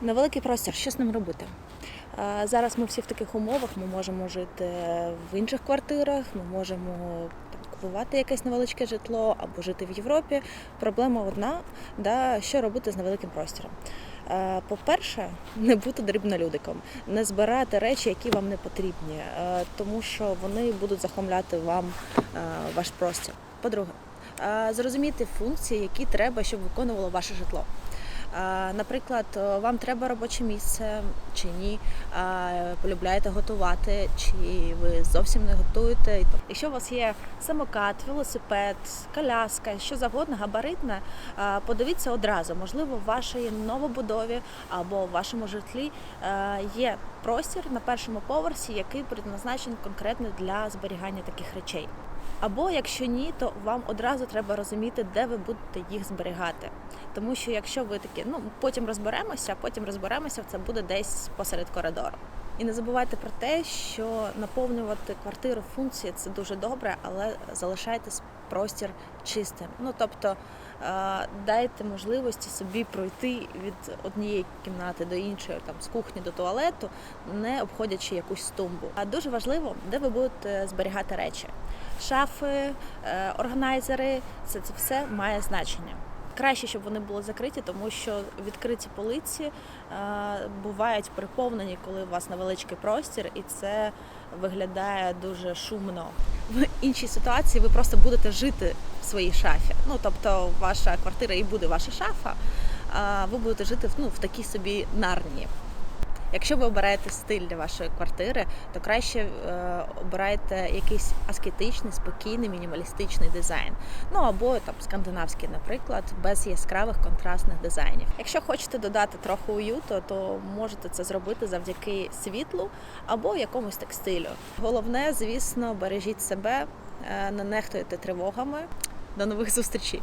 Невеликий простір, що з ним робити? Зараз ми всі в таких умовах. Ми можемо жити в інших квартирах, ми можемо там, купувати якесь невеличке житло або жити в Європі. Проблема одна, да, що робити з невеликим простіром. По-перше, не бути дрібнолюдиком, не збирати речі, які вам не потрібні, тому що вони будуть захламляти вам ваш простір. По-друге, зрозуміти функції, які треба, щоб виконувало ваше житло. Наприклад, вам треба робоче місце чи ні, полюбляєте готувати, чи ви зовсім не готуєте. Якщо у вас є самокат, велосипед, коляска, що завгодно, габаритне, подивіться одразу. Можливо, в вашій новобудові або в вашому житлі є простір на першому поверсі, який предназначений конкретно для зберігання таких речей. Або якщо ні, то вам одразу треба розуміти, де ви будете їх зберігати. Тому що якщо ви такі, ну потім розберемося, потім розберемося, це буде десь посеред коридору. І не забувайте про те, що наповнювати квартиру функції це дуже добре, але залишайте простір чистим. Ну тобто е, дайте можливості собі пройти від однієї кімнати до іншої, там з кухні до туалету, не обходячи якусь тумбу. А дуже важливо, де ви будете зберігати речі. Шафи, е, органайзери це, це все має значення. Краще, щоб вони були закриті, тому що відкриті полиці е, бувають приповнені, коли у вас невеличкий простір, і це виглядає дуже шумно. В іншій ситуації ви просто будете жити в своїй шафі. Ну тобто, ваша квартира і буде ваша шафа, а ви будете жити ну, в такій собі нарнії. Якщо ви обираєте стиль для вашої квартири, то краще е, обирайте якийсь аскетичний, спокійний, мінімалістичний дизайн. Ну або там скандинавський, наприклад, без яскравих контрастних дизайнів. Якщо хочете додати трохи уюту, то можете це зробити завдяки світлу або якомусь текстилю. Головне, звісно, бережіть себе, е, не нехтуйте тривогами. До нових зустрічей!